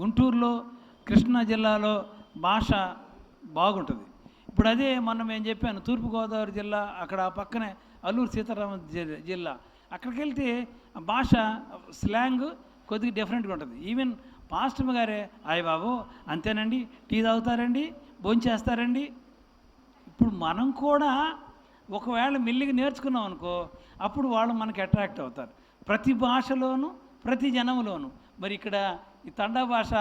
గుంటూరులో కృష్ణా జిల్లాలో భాష బాగుంటుంది. ఇప్పుడు అదే మొన్న ఏం చెప్పాను తూర్పుగోదావరి జిల్లా అక్కడ పక్కనే అల్లూరు సీతారామ జి- జిల్లా. అక్కడికి వెళ్తే ఆ భాష స్లాంగ్ కొద్దిగా డిఫరెంట్గా ఉంటుంది. ఈవెన్ పాస్టమ్ గారే అయ్య బాబు అంతేనండి టీ తాగుతారండి భోంచేస్తారండి ఇప్పుడు మనం కూడా ఒకవేళ మెల్లిగా నేర్చుకున్నాం అనుకో అప్పుడు వాళ్ళు మనకి అట్రాక్ట్ అవుతారు. ప్రతి భాషలోనూ ప్రతి జనంలోనూ. మరి ఇక్కడ ఈ తండా భాష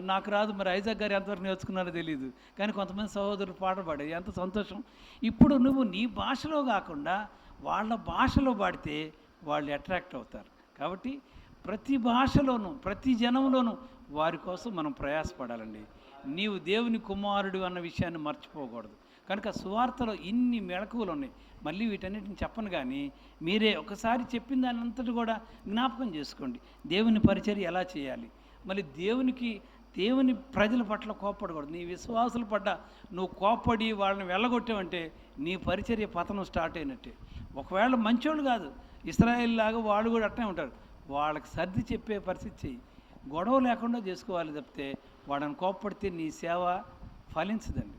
నాకు రాదు మరి ఐజాక్ గారు ఎంతవరకు నేర్చుకున్నారో తెలియదు కానీ కొంతమంది సహోదరులు పాట పాడారు. ఎంత సంతోషం. ఇప్పుడు నువ్వు నీ భాషలో కాకుండా వాళ్ళ భాషలో పాడితే వాళ్ళు అట్రాక్ట్ అవుతారు. కాబట్టి ప్రతి భాషలోనూ ప్రతి జనంలోనూ వారి కోసం మనం ప్రయాసపడాలండి. నీవు దేవుని కుమారుడు అన్న విషయాన్ని మర్చిపోకూడదు. కనుక సువార్తలో ఇన్ని మెళకువలు ఉన్నాయి. మళ్ళీ వీటన్నిటిని చెప్పను కానీ మీరే ఒకసారి చెప్పిన దాని అంతటి కూడా జ్ఞాపకం చేసుకోండి. దేవుని పరిచర్య ఎలా చేయాలి? మళ్ళీ దేవునికి దేవుని ప్రజల పట్ల కోప్పడకూడదు. నీ విశ్వాసుల పట్ల నువ్వు కోప్పడి వాళ్ళని వెళ్ళగొట్టావంటే నీ పరిచర్య పతనం స్టార్ట్ అయినట్టే. ఒకవేళ మంచోళ్ళు కాదు ఇస్రాయేల్ లాగా వాళ్ళు కూడా అట్నే ఉంటారు. వాళ్ళకి సర్ది చెప్పే పరిస్థితి చెయ్యి. గొడవ లేకుండా చేసుకోవాలి తప్పితే వాళ్ళని కోప్పడితే నీ సేవ ఫలించదండి.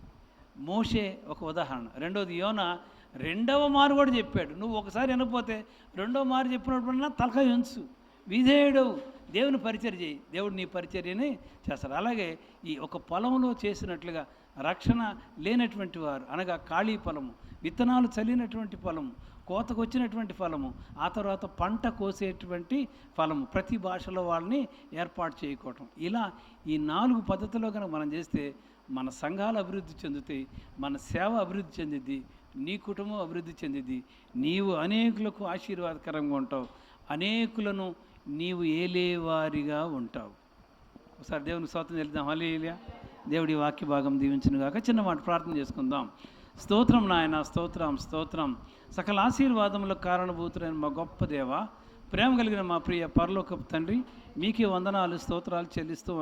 మోషే ఒక ఉదాహరణ. రెండోది యోన రెండవ మారు కూడా చెప్పాడు. నువ్వు ఒకసారి వినకపోతే రెండవ మారు చెప్పినప్పుడన్నా తలకాయ ఉంచు విధేయుడు. దేవుని పరిచర్య చేయి. దేవుడు నీ పరిచర్యని చేస్తాడు. అలాగే ఈ ఒక పొలంలో చేసినట్లుగా రక్షణ లేనటువంటి వారు అనగా ఖాళీ పొలము విత్తనాలు చల్లినటువంటి పొలము కోతకు వచ్చినటువంటి ఫలము ఆ తర్వాత పంట కోసేటువంటి ఫలము ప్రతి భాషలో వాళ్ళని ఏర్పాటు చేయకోవటం ఇలా ఈ నాలుగు పద్ధతిలో కనుక మనం చేస్తే మన సంఘాలు అభివృద్ధి చెందుతాయి మన సేవ అభివృద్ధి చెందిద్ది నీ కుటుంబం అభివృద్ధి చెందిద్ది నీవు అనేకులకు ఆశీర్వాదకరంగా ఉంటావు. అనేకులను నీవు ఏలేవారిగా ఉంటావు. ఒకసారి దేవుని స్వాతం చెల్లిద్దాం. హలేలియా దేవుడి వాక్య భాగం దీవించిన గాక. చిన్న మాట ప్రార్థన చేసుకుందాం. స్తోత్రం నాయన స్తోత్రం స్తోత్రం. సకల ఆశీర్వాదములకు కారణభూతులైన మా గొప్ప దేవ ప్రేమ కలిగిన మా ప్రియ పరలోకపు తండ్రి మీకే వందనాలు స్తోత్రాలు చెల్లిస్తూ